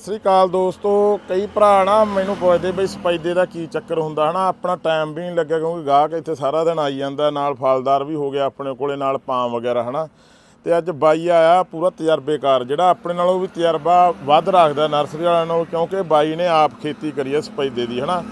ਸਤਿ ਸ੍ਰੀ ਅਕਾਲ ਦੋਸਤੋ, ਕਈ ਭਰਾ ਨਾ ਮੈਨੂੰ ਪੁੱਛਦੇ ਬਈ ਸਪਾਈਦੇ ਦਾ ਕੀ ਚੱਕਰ ਹੁੰਦਾ ਹਨਾ? ਆਪਣਾ ਟਾਈਮ ਵੀ ਨਹੀਂ ਲੱਗਿਆ ਕਿਉਂਕਿ ਗਾਹਕ ਇੱਥੇ ਸਾਰਾ ਦਿਨ ਆਈ ਜਾਂਦਾ, ਨਾਲ ਫਲਦਾਰ ਵੀ ਹੋ ਗਿਆ ਆਪਣੇ ਕੋਲੇ, ਨਾਲ ਪਾਮ ਵਗੈਰਾ ਹਨਾ? ਤੇ ਅੱਜ ਬਾਈ ਆਇਆ ਪੂਰਾ ਤਜਰਬੇਕਾਰ, ਜਿਹੜਾ ਆਪਣੇ ਨਾਲੋਂ ਵੀ ਤਜਰਬਾ ਵੱਧ ਰੱਖਦਾ ਨਰਸਰੀ ਵਾਲਿਆਂ ਨਾਲੋਂ, ਕਿਉਂਕਿ ਬਾਈ ਨੇ ਆਪ ਖੇਤੀ ਕਰੀ ਹੈ ਸਪਾਈਦੇ ਦੀ ਹਨਾ?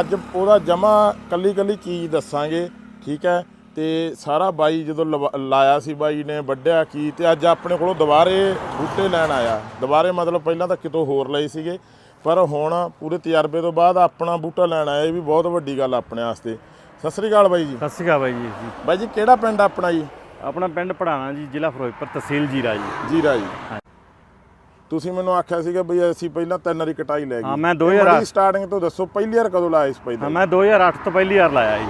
ਅੱਜ ਉਹਦਾ ਜਮਾ ਕੱਲੀ ਕੱਲੀ ਚੀਜ਼ ਦੱਸਾਂਗੇ, ਠੀਕ ਹੈ? ਤੇ ਸਾਰਾ ਬਾਈ ਜਦੋਂ ਲਾਇਆ ਸੀ ਬਾਈ ਨੇ ਵੱਢਿਆ ਕੀ ਤੇ ਅੱਜ ਆਪਣੇ ਕੋਲੋਂ ਦੁਬਾਰੇ ਬੂਟੇ ਲੈਣ ਆਇਆ। ਦੁਬਾਰੇ ਮਤਲਬ ਪਹਿਲਾਂ ਤਾਂ ਕਿਤੋਂ ਹੋਰ ਲਏ ਸੀਗੇ ਪਰ ਹੁਣ ਪੂਰੇ ਤਜਰਬੇ ਤੋਂ ਬਾਅਦ ਆਪਣਾ ਬੂਟਾ ਲੈਣ ਆਇਆ ਇਹ ਵੀ ਬਹੁਤ ਵੱਡੀ ਗੱਲ ਆਪਣੇ ਵਾਸਤੇ। ਸਤਿ ਸ੍ਰੀ ਅਕਾਲ ਬਾਈ ਜੀ। ਸਤਿ ਸ਼੍ਰੀ ਅਕਾਲ ਬਾਈ ਜੀ। ਬਾਈ ਜੀ ਕਿਹੜਾ ਪਿੰਡ ਆਪਣਾ ਜੀ? ਆਪਣਾ ਪਿੰਡ ਪੜਾਣਾ ਜੀ ਜ਼ਿਲ੍ਹਾ ਫਿਰੋਜ਼ਪੁਰ ਤਹਿਸੀਲ ਜੀਰਾ ਜੀ। ਜੀਰਾ ਜੀ। ਤੁਸੀਂ ਮੈਨੂੰ ਆਖਿਆ ਸੀਗਾ ਬਈ ਅਸੀਂ ਪਹਿਲਾਂ ਤਿੰਨ ਵਾਰੀ ਕਟਾਈ ਲੈ ਗਏ ਹਾਂ, ਮੈਂ 2008 ਸਟਾਰਟਿੰਗ ਤੋਂ ਦੱਸੋ ਪਹਿਲੀ ਵਾਰ ਕਦੋਂ ਲਾਇਆ ਇਸ ਹਾਂ ਪੈਦਾ ਮੈਂ 2008 ਤੋਂ ਪਹਿਲੀ ਵਾਰ ਲਾਇਆ ਜੀ।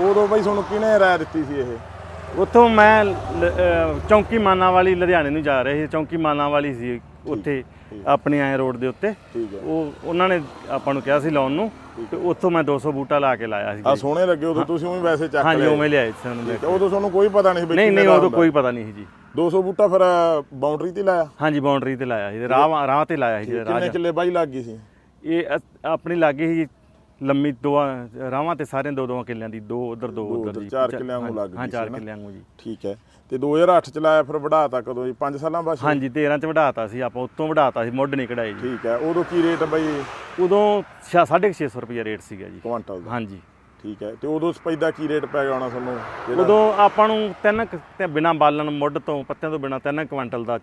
ਉਦੋਂ ਬਈ ਤੁਹਾਨੂੰ ਕਿਹਨੇ ਰਾਏ ਦਿੱਤੀ ਸੀ ਇਹ? ਉੱਥੋਂ ਮੈਂ ਲ- ਅਹ ਚੌਂਕੀ ਮਾਨਾ ਵਾਲੀ ਲੁਧਿਆਣੇ ਨੂੰ ਜਾ ਰਹੇ ਸੀ। ਚੌਂਕੀ ਮਾਨਾ ਵਾਲੀ ਸੀ ਉੱਥੇ ਆਪਣੀ ਐ ਰੋਡ ਦੇ ਉੱਤੇ। ਠੀਕ ਹੈ। ਉਹ ਉਹਨਾਂ ਨੇ ਆਪਾਂ ਨੂੰ ਕਿਹਾ ਸੀ ਲਾਉਣ ਨੂੰ ਤੇ ਉੱਥੋਂ ਮੈਂ 200 ਬੂਟਾ ਲਾ ਕੇ ਲਾਇਆ ਸੀ। ਆ ਸੋਹਣੇ ਲੱਗੇ ਉਦੋਂ ਤੁਸੀਂ ਵੀ ਵੈਸੇ ਚੱਕ ਹਾਂਜੀ ਲਿਆ ਉਵੇਂ ਲਿਆਏ ਸੀ ਸਾਨੂੰ ਠੀਕ ਹੈ, ਉਦੋਂ ਤੁਹਾਨੂੰ ਕੋਈ ਪਤਾ ਨਹੀਂ ਸੀ ਬਈ ਨਹੀਂ ਨਹੀਂ ਉਦੋਂ ਹੁੰਦਾ। ਕੋਈ ਪਤਾ ਨਹੀਂ ਸੀ ਜੀ। 200 ਬੂਟਾ ਫਿਰ ਬਾਉਂਡਰੀ ਤੇ ਲਾਇਆ? ਹਾਂਜੀ ਬਾਉਂਡਰੀ ਤੇ ਲਾਇਆ ਸੀ ਰਾਹ ਰਾਹ ਤੇ ਲਾਇਆ ਸੀ ਜਿਹੜਾ ਕਿੰਨੇ ਕਿੱਲੇ ਬਾਈ ਲੱਗ ਗਈ ਸੀ? ਇਹ ਆਪਣੀ ਲੱਗੀ ਸੀ ਲੰਮੀ ਦੋ ਰਾਵਾਂ ਤੇ ਸਾਰੇ ਦੋ ਦੋ ਕਿੱਲਿਆਂ ਦੀ ਦੋ ਉਧਰ ਦੋ ਉਧਰ ਜੀ ਚਾਰ ਕਿੱਲਿਆਂ ਨੂੰ ਲੱਗ ਹਾਂ ਚਾਰ। ਕਿੱਲਿਆਂ ਨੂੰ ਜੀ। ਠੀਕ ਹੈ। ਤੇ 2008 ਚ ਲਾਇਆ ਫਿਰ ਵਧਾਤਾ ਕਦੋਂ ਜੀ? 5 ਸਾਲਾਂ ਬਾਅਦ ਹਾਂਜੀ 13 ਚ ਵਢਾਤਾ ਸੀ ਆਪਾਂ ਉੱਤੋਂ ਵਢਾਤਾ ਸੀ ਮੁੱਢ ਨਹੀਂ ਕਢਾਈ ਜੀ। ਠੀਕ ਹੈ ਉਦੋਂ ਕੀ ਰੇਟ ਬਾਈ? ਉਦੋਂ 650 ਰੁਪਏ ਰੇਟ ਸੀਗਾ ਜੀ। ਕੁਆਂਟਲ ਦਾ। ਹਾਂਜੀ। ਠੀਕ ਹੈ ਤੇ ਉਦੋਂ ਸਪੈਦਾ ਕੀ ਰੇਟ ਪੈ ਗਿਆ ਹੋਣਾ ਤੁਹਾਨੂੰ? ਉਦੋਂ ਆਪਾਂ ਨੂੰ ਤਿੰਨ ਤੇ ਬਿਨਾ ਬਾਲਣ ਮੁੱਢ ਤੋਂ ਪੱਤਿਆਂ ਤੋਂ ਬਿਨਾ ਤਿੰਨ ਕੁਇੰਟਲ ਦਾ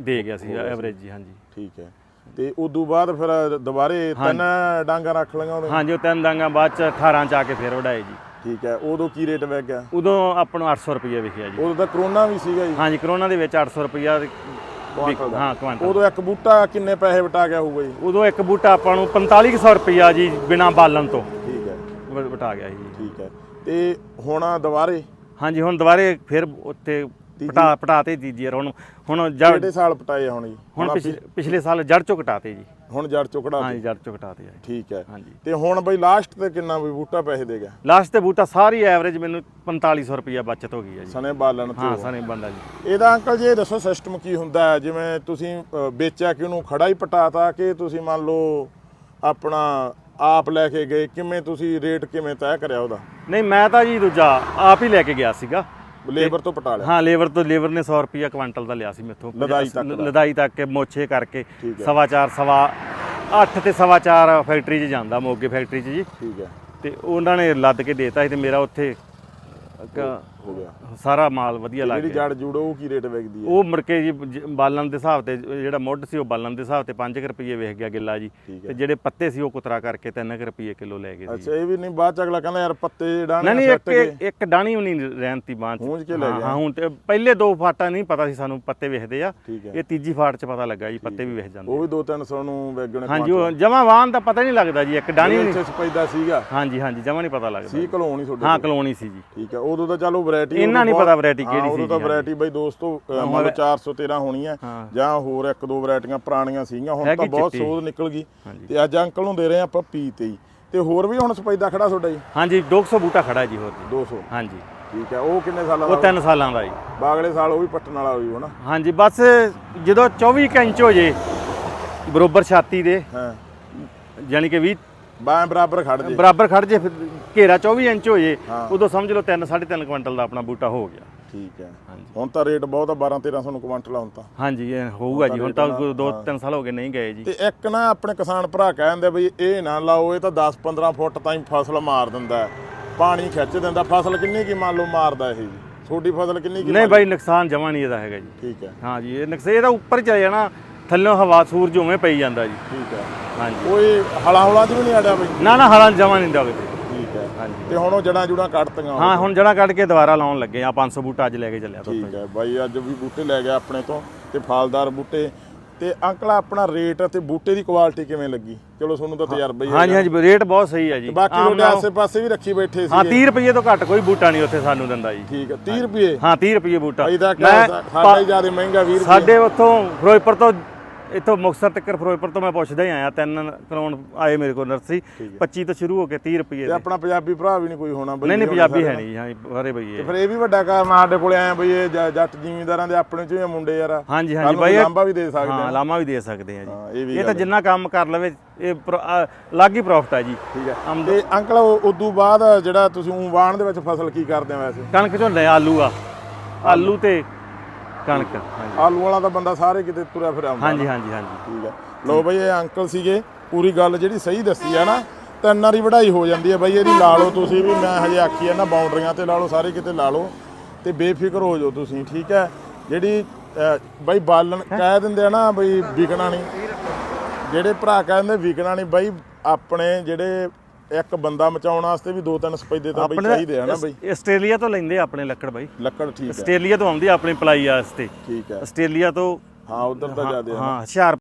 ਦੇ ਗਿਆ ਸੀ ਐਵਰੇਜ ਜੀ ਹਾਂਜੀ। ਠੀਕ ਹੈ। ਤੇ ਉਦੋਂ ਬਾਅਦ ਫਿਰ ਦੁਬਾਰੇ ਤਿੰਨ ਡਾਂਗਾ ਰੱਖ ਲਈਆਂ ਉਹਦੇ ਹਾਂਜੀ ਉਹ ਤਿੰਨ ਡਾਂਗਾ ਬਾਅਦ ਚ 18 ਚ ਆ ਕੇ ਫੇਰ ਵਢਾਏ ਜੀ। ਠੀਕ ਹੈ ਉਦੋਂ ਕੀ ਰੇਟ ਵਗ ਗਿਆ? ਉਦੋਂ ਆਪਾਂ ਨੂੰ 800 ਰੁਪਏ ਵਿਕਿਆ ਜੀ। ਉਦੋਂ ਤਾਂ ਕਰੋਨਾ ਵੀ ਸੀਗਾ ਜੀ। ਹਾਂਜੀ ਕਰੋਨਾ ਦੇ ਵਿੱਚ 800 ਰੁਪਿਆ ਕੁਆਂਟਲ। ਹਾਂ ਕੁਇੰਟਲ ਉਦੋਂ ਇੱਕ ਬੂਟਾ ਕਿੰਨੇ ਪੈਸੇ ਵਟਾ ਗਿਆ ਹੋਊਗਾ ਜੀ? ਉਦੋਂ ਇੱਕ ਬੂਟਾ ਆਪਾਂ ਨੂੰ 4500 ਰੁਪਿਆ ਜੀ ਬਿਨਾ ਬਾਲਣ ਤੋਂ ਠੀਕ ਹੈ। ਵਟਾ ਗਿਆ ਜੀ। ਠੀਕ ਹੈ। ਤੇ ਹੁਣ ਦੁਬਾਰੇ? ਹਾਂਜੀ ਹੁਣ ਦੁਬਾਰੇ ਫਿਰ ਉੱਤੇ ਪਟਾ ਪਟਾਤੇ ਤੀਜੀ ਯਾਰ ਹੁਣ ਹੁਣ ਜੜ ਕਿਹੜੇ ਸਾਲ ਪਟਾਏ ਹੁਣ ਜੀ ਹੁਣ ਪਿਛ- ਪਿਛਲੇ ਸਾਲ ਜੜ ਚੋਂ ਕਟਾਤੇ ਜੀ। ਹੁਣ ਜੜ ਚੁਕੜਾ ਹਾਂਜੀ ਜੜ ਚੋਂ ਕਟਾਤੇ ਆ ਜੀ। ਠੀਕ ਹੈ। ਤੇ ਹੁਣ ਬਈ ਲਾਸਟ ਤੇ ਕਿੰਨਾ ਵੀ ਬੂਟਾ ਪੈਸੇ ਦੇ ਗਿਆ? ਲਾਸਟ ਤੇ ਬੂਟਾ ਸਾਰੀ ਐਵਰੇਜ ਮੈਨੂੰ 4500 ਰੁਪਿਆ ਬਚਤ ਹੋ ਗਈ ਹੈ ਜੀ। ਸਨੇ ਬਾਲਣ ਤੇ। ਹਾਂ ਸਾਰੇ ਬੰਦਾ ਜੀ। ਇਹਦਾ ਅੰਕਲ ਜੀ ਦੱਸੋ ਸਿਸਟਮ ਕੀ ਹੁੰਦਾ ਹੈ? ਜਿਵੇਂ ਤੁਸੀਂ ਵੇਚਿਆ ਕਿ ਉਹਨੂੰ ਖੜਾ ਹੀ ਪਟਾਤਾ ਕਿ ਤੁਸੀਂ ਮੰਨ ਲਓ ਆਪਣਾ ਆਪ ਲੈ ਕੇ ਗਏ? ਕਿਵੇਂ ਤੁਸੀਂ ਰੇਟ ਕਿਵੇਂ ਤੈਅ ਕਰਿਆ ਉਹਦਾ? ਨਹੀਂ ਮੈਂ ਤਾਂ ਜੀ ਦੂਜਾ ਆਪ ਹੀ ਲੈ ਕੇ ਗਿਆ ਸੀਗਾ। ਲੇਬਰ ਤੋਂ ਪਟਾ ਲਿਆ ਹਾਂ ਲੇਬਰ ਤੋਂ ਲੇਬਰ ਨੇ 100 ਰੁਪਿਆ ਕੁਇੰਟਲ ਦਾ ਲਿਆ ਸੀ ਮੇਥੋਂ ਲਦਾਈ ਤੱਕ। ਲਦਾਈ ਤੱਕ ਕੇ ਮੋਛੇ ਕਰਕੇ। ਸਵਾ ਚਾਰ ਸਵਾ 8 ਤੇ ਸਵਾ ਚਾਰ ਫੈਕਟਰੀ 'ਚ ਜਾਂਦਾ ਮੋਗੇ ਫੈਕਟਰੀ 'ਚ ਜੀ ਠੀਕ ਹੈ ਤੇ ਉਹਨਾਂ ਨੇ ਲੱਦ ਕੇ ਦੇਤਾ ਸੀ ਤੇ ਮੇਰਾ ਉੱਥੇ ਹੋ ਗਿਆ। ਸਾਰਾ ਮਾਲ ਵਧੀਆ ਲੱਗ ਜਿਹੜੀ ਗਿਆ। ਜੜ ਜੂੜ ਉਹ ਕੀ ਰੇਟ ਵਿਕਦੀ ਹੈ? ਉਹ ਮੁਰਕੇ ਜੀ ਜ- ਬਾਲਣ ਦੇ ਹਿਸਾਬ ਤੇ ਜਿਹੜਾ ਮੁੱਢ ਸੀ ਉਹ ਬਾਲਣ ਦੇ ਹਿਸਾਬ ਤੇ 5 ਰੁਪਏ ਵੇਚ ਗਿਆ ਗਿੱਲਾ ਜੀ। ਠੀਕ ਹੈ। ਤੇ ਜਿਹੜੇ ਪੱਤੇ ਸੀ ਉਹ ਕੁਤਰਾ ਕਰਕੇ 3 ਰੁਪਏ ਕਿਲੋ ਲੈ ਗਏ ਸੀ ਅੱਛਾ ਇਹ ਵੀ ਨਹੀਂ ਬਾਅਦ ਚ ਅਗਲਾ ਕਹਿੰਦਾ ਯਾਰ ਪੱਤੇ ਨਹੀਂ ਡਾਣੇ ਨਹੀਂ ਸੱਟ ਇੱਕ ਇੱਕ ਡਾਣੀ ਵੀ ਨਹੀਂ ਰਹਿਣਤੀ ਬਾਂਹ 'ਚ। ਪੂੰਝ ਕੇ ਲੈ ਹਾਂ ਗਿਆ। ਹਾਂ ਹੁਣ ਤੇ ਪਹਿਲੇ ਦੋ ਫਾਟਾਂ ਨਹੀਂ ਪਤਾ ਸੀ ਸਾਨੂੰ ਪੱਤੇ ਵੇਖਦੇ ਆ। ਠੀਕ ਹੈ। ਇਹ ਤੀਜੀ ਫਾਟ 'ਚ ਪਤਾ ਲੱਗਾ ਜੀ ਪੱਤੇ ਵੀ ਵੇਖ ਜਾਂਦੇ ਉਹ ਵੀ 2-300 ਨੂੰ ਵੇਗਣੇ ਹਾਂਜੀ ਉਹ ਜਮਾ ਵਾਹਨ ਦਾ ਪਤਾ ਨਹੀਂ ਲੱਗਦਾ ਜੀ ਇੱਕ ਡਾਣੀ ਵੀ ਨਹੀਂ ਸਪੈਦਾ ਸੀਗਾ। ਹਾਂਜੀ ਹਾਂਜੀ ਜਮਾ ਨਹੀਂ ਪਤਾ ਲੱਗਦਾ। ਸੀ ਕਲੋਨੀ ਤੁਹਾਡੇ ਹਾਂ ਕਲੋਨੀ ਸੀ ਜੀ। ਠੀਕ ਹੈ ਉਦੋਂ ਤਾਂ ਚਲੋ ਵੈਰਾਈਟੀ ਇਹਨਾਂ ਨਹੀਂ ਪਤਾ variety ਕਿਹੜੀ ਉਦੋਂ ਤਾਂ ਸੀ, ਵੈਰਾਈਟੀ ਬਈ ਦੋਸਤੋ ਮੰਨ ਲਓ 413 ਹੋਣੀ ਹੈ। ਜਾਂ ਹੋਰ ਇੱਕ ਦੋ ਵੈਰਾਈਟੀਆਂ ਪੁਰਾਣੀਆਂ ਸੀਗੀਆਂ ਹੁਣ ਤਾਂ ਬਹੁਤ। ਸੋਧ ਨਿਕਲ ਗਈ। ਤੇ ਅੱਜ ਅੰਕਲ ਨੂੰ ਦੇ ਰਹੇ ਆਪਾਂ ਪੀ ਤੇ ਤੇ ਹੋਰ ਵੀ ਹੁਣ ਸਪੈਦਾ ਖੜਾ ਤੁਹਾਡਾ ਜੀ? ਹਾਂਜੀ 200 ਬੂਟਾ ਖੜਾ ਜੀ ਹੋਰ ਜੀ 200 ਹਾਂਜੀ। ਠੀਕ ਹੈ ਉਹ ਕਿੰਨੇ ਸਾਲਾਂ ਉਹ ਦਾ 3 ਸਾਲਾਂ ਦਾ ਜੀ। ਬਾਗਲੇ ਸਾਲ ਉਹ ਵੀ ਪੱਟਣ ਵਾਲਾ ਹੋਈ ਹੋਣਾ ਹਾਂਜੀ ਬਸ ਜਦੋਂ 24 ਕੁ ਇੰਚ ਹੋ ਜੇ ਬਰੋਬਰ ਛਾਤੀ ਦੇ ਹਾਂ। ਯਾਨੀ ਕਿ 20 ਬਰਾਬਰ ਖੜ ਜੇ। ਬਰਾਬਰ ਖੜ ਜੇ ਫਿਰ ਘੇਰਾ 24 ਇੰਚ ਹੋ ਜੇ। ਉਦੋਂ ਸਮਝ ਲਓ 3 3.5 ਕੁਇੰਟਲ ਦਾ ਆਪਣਾ ਬੂਟਾ ਹੋ ਗਿਆ। ਠੀਕ ਹੈ। ਹੁਣ ਤਾਂ ਰੇਟ ਬਹੁਤ ਆ 12 1300 ਨੂੰ ਕੁਆਂਟਲ ਹੁਣ ਤਾਂ। ਹਾਂਜੀ ਇਹ ਹੋਊਗਾ ਜੀ। ਹੁਣ ਤਾਂ 2-3 ਸਾਲ ਹੋ ਗਏ ਨਹੀਂ ਗਏ ਜੀ। ਤੇ ਇੱਕ ਨਾ ਆਪਣੇ ਕਿਸਾਨ ਭਰਾ ਕਹਿੰਦੇ ਬਈ ਇਹ ਨਾ ਲਾਓ ਇਹ ਤਾਂ 10 15 ਫੁੱਟ ਤਾਈਂ ਫਸਲ ਮਾਰ ਦਿੰਦਾ। ਪਾਣੀ ਖਿੱਚ ਦਿੰਦਾ। ਫਸਲ ਕਿੰਨੀ ਕੀ ਮੰਨ ਲਓ ਮਾਰਦਾ ਇਹ ਜੀ? ਛੋਟੀ ਫਸਲ ਕਿੰਨੀ ਕੀ ਨਹੀਂ ਬਾਈ ਨੁਕਸਾਨ ਜਮਾ ਨਹੀਂ ਇਹਦਾ ਹੈਗਾ ਜੀ। ਠੀਕ ਹੈ। ਹਾਂ ਜੀ ਇਹ ਨੁਕਸਾਨ ਇਹਦਾ ਉੱਪਰ ਚਲੇ ਜਾਣਾ। ਥੱਲੋਂ ਹਵਾ ਸੂਰਜ ਉਵੇਂ ਪਈ ਜਾਂਦਾ ਜੀ। ਠੀਕ ਹੈ। ਹਾਂਜੀ। ਕੋਈ ਹਲਾ ਹੁਲਾ ਵੀ ਨਹੀਂ ਆੜਿਆ ਬਈ? ਨਾ ਨਾ ਹਲਾਂ ਜਮਾ ਨਹੀਂ ਡਗਦੇ ਠੀਕ ਹੈ। ਹਾਂਜੀ। ਤੇ ਹੁਣ ਉਹ ਜੜਾਂ ਜੁੜਾਂ ਕੱਢਤੀਆਂ ਉਹ। ਹਾਂ ਹੁਣ ਜੜਾ ਕੱਢ ਕੇ ਦੁਬਾਰਾ ਲਾਉਣ ਲੱਗੇ ਆ 500 ਬੂਟਾ ਅੱਜ ਲੈ ਕੇ ਚੱਲਿਆ ਤੋਂ ਠੀਕ ਹੈ। ਬਾਈ ਅੱਜ ਵੀ ਬੂਟੇ ਲੈ ਗਿਆ ਆਪਣੇ ਤੋਂ ਤੇ ਫਲਦਾਰ ਬੂਟੇ। ਤੇ ਅੰਕਲ ਆਪਣਾ ਰੇਟ ਤੇ ਬੂਟੇ ਦੀ ਕੁਆਲਿਟੀ ਕਿਵੇਂ ਲੱਗੀ? ਚਲੋ ਤੁਹਾਨੂੰ ਤਾਂ ਤਜਰਬਾ ਹੀ ਹੈ ਹਾਂਜੀ ਹਾਂਜੀ ਰੇਟ ਬਹੁਤ ਸਹੀ ਹੈ ਜੀ। ਬਾਕੀ ਤੁਹਾਡੇ ਆਸੇ-ਪਾਸੇ ਵੀ ਰੱਖੀ ਬੈਠੇ ਹਾਂ ਸੀ 30 ਰੁਪਏ ਤੋਂ ਘੱਟ ਕੋਈ ਬੂਟਾ ਨਹੀਂ ਉੱਥੇ ਸਾਨੂੰ ਦਿੰਦਾ ਜੀ। ਠੀਕ ਹੈ। 30 ਰੁਪਏ? ਹਾਂ 30 ਰੁਪਏ ਬੂਟਾ। ਮੈਂ ਸਾਡਾ ਹੀ ਜ਼ਿਆਦਾ ਮਹਿੰਗਾ 20 ਰੁਪਏ। ਸਾਡੇ ਉੱਥੋਂ ਫਿਰੋਜ਼ਪੁਰ ਤੋਂ ਇੱਥੋਂ ਮੁਕਤਸਰ ਤੱਕ ਫਿਰੋਜ਼ਪੁਰ ਤੋਂ ਮੈਂ ਪੁੱਛਦਾ ਹੀ ਆਇਆ ਤਿੰਨ ਕਰਾਉਣ ਆਏ ਮੇਰੇ ਕੋਲ ਨਰਸਰੀ 25 ਤੋਂ ਸ਼ੁਰੂ ਹੋ ਕੇ 30 ਰੁਪਏ ਤੇ ਆਪਣਾ ਪੰਜਾਬੀ ਭਰਾ ਵੀ ਨਹੀਂ ਕੋਈ ਹੋਣਾ ਬਈ ਨਹੀਂ ਨਹੀਂ ਪੰਜਾਬੀ ਹੈ ਨਹੀਂ ਹਾਂ ਸਾਰੇ ਤੇ ਬਈਏ ਫਿਰ ਇਹ ਵੀ ਵੱਡਾ ਕਾਰਨ ਆ ਸਾਡੇ ਕੋਲੇ ਆਏ ਆ ਬਈ ਇਹ ਜੱਟ ਜ਼ਿਮੀਂਦਾਰਾਂ ਦੇ ਆਪਣੇ ਚੋਂ ਹੀ ਆ ਮੁੰਡੇ ਯਾਰ। ਹਾਂਜੀ ਹਾਂਜੀ ਬਾਈ ਲਾਂਭਾ ਵੀ ਦੇ ਸਕਦੇ ਹਾਂ ਆ। ਲਾਮਾ ਵੀ ਦੇ ਸਕਦੇ ਆ ਹਾਂ, ਜੀ ਇਹ ਤਾਂ। ਜਿੰਨਾ ਕੰਮ ਕਰ ਲਵੇ ਇਹ ਅਲੱਗ ਹੀ ਪ੍ਰੋਫਿਟ ਹੈ ਜੀ। ਠੀਕ ਹੈ। ਤੇ ਅੰਕਲ ਉਹ ਉਦੋਂ ਬਾਅਦ ਜਿਹੜਾ ਤੁਸੀਂ ਵਾਣ ਦੇ ਵਿੱਚ ਫਸਲ ਕੀ ਕਰਦੇ ਆ ਵੈਸੇ? ਕਣਕ ਝੋਨੇ ਆਲੂ ਆ। ਆਲੂ ਤੇ ਕਣਕ ਹਾਂਜੀ। ਆਲੂ ਵਾਲਾ ਤਾਂ ਬੰਦਾ ਸਾਰੇ ਕਿਤੇ ਤੁਰਿਆ ਫਿਰਿਆ ਹੁੰਦਾ ਹਾਂਜੀ ਹਾਂਜੀ ਹਾਂਜੀ। ਠੀਕ ਹੈ। ਲੋ ਬਈ ਇਹ ਅੰਕਲ ਸੀਗੇ ਪੂਰੀ ਗੱਲ ਜਿਹੜੀ ਸਹੀ ਦੱਸੀ ਆ ਨਾ ਤਿੰਨ ਵਾਰੀ ਵਢਾਈ ਹੋ ਜਾਂਦੀ ਹੈ ਬਈ ਇਹਦੀ ਲਾ ਲਓ ਤੁਸੀਂ ਵੀ ਮੈਂ ਹਜੇ ਆਖੀ ਆ ਨਾ ਬਾਉਂਡਰੀਆਂ ਤੇ ਲਾ ਲਓ ਸਾਰੇ ਕਿਤੇ ਲਾ ਲਓ ਤੇ ਬੇਫਿਕਰ ਹੋ ਜਾਓ ਤੁਸੀਂ ਠੀਕ ਹੈ। ਜਿਹੜੀ ਬਈ ਬਾਲਣ ਕਹਿ ਦਿੰਦੇ ਆ ਨਾ ਬਈ ਵਿਕਣਾ ਨਹੀਂ। ਜਿਹੜੇ ਭਰਾ ਕਹਿੰਦੇ ਵਿਕਣਾ ਨਹੀਂ ਬਈ ਆਪਣੇ ਜਿਹੜੇ ਇੱਕ ਬੰਦਾ ਮਚਾਉਣ ਵਾਸਤੇ ਵੀ ਦੋ ਤਿੰਨ ਸਪੈਦੇ ਤਾਂ ਬਈ ਚਾਹੀਦੇ ਆ ਨਾ ਬਈ। ਆਸ- ਆਸਟ੍ਰੇਲੀਆ ਤੋਂ ਲੈਂਦੇ ਆ ਆਪਣੇ ਲੱਕੜ ਬਾਈ। ਲੱਕੜ ਠੀਕ ਹੈ। ਆਸਟ੍ਰੇਲੀਆ ਤੋਂ ਆਉਂਦੀ ਆ ਆਪਣੀ ਪਲਾਈ ਵਾਸਤੇ। ਠੀਕ ਹੈ। ਆਸਟ੍ਰੇਲੀਆ ਤੋਂ ਹਾਂ ਉਧਰ ਤਾਂ ਜ਼ਿਆਦੇ ਆ ਹਾਂ ਹੁਸ਼ਿਆਰ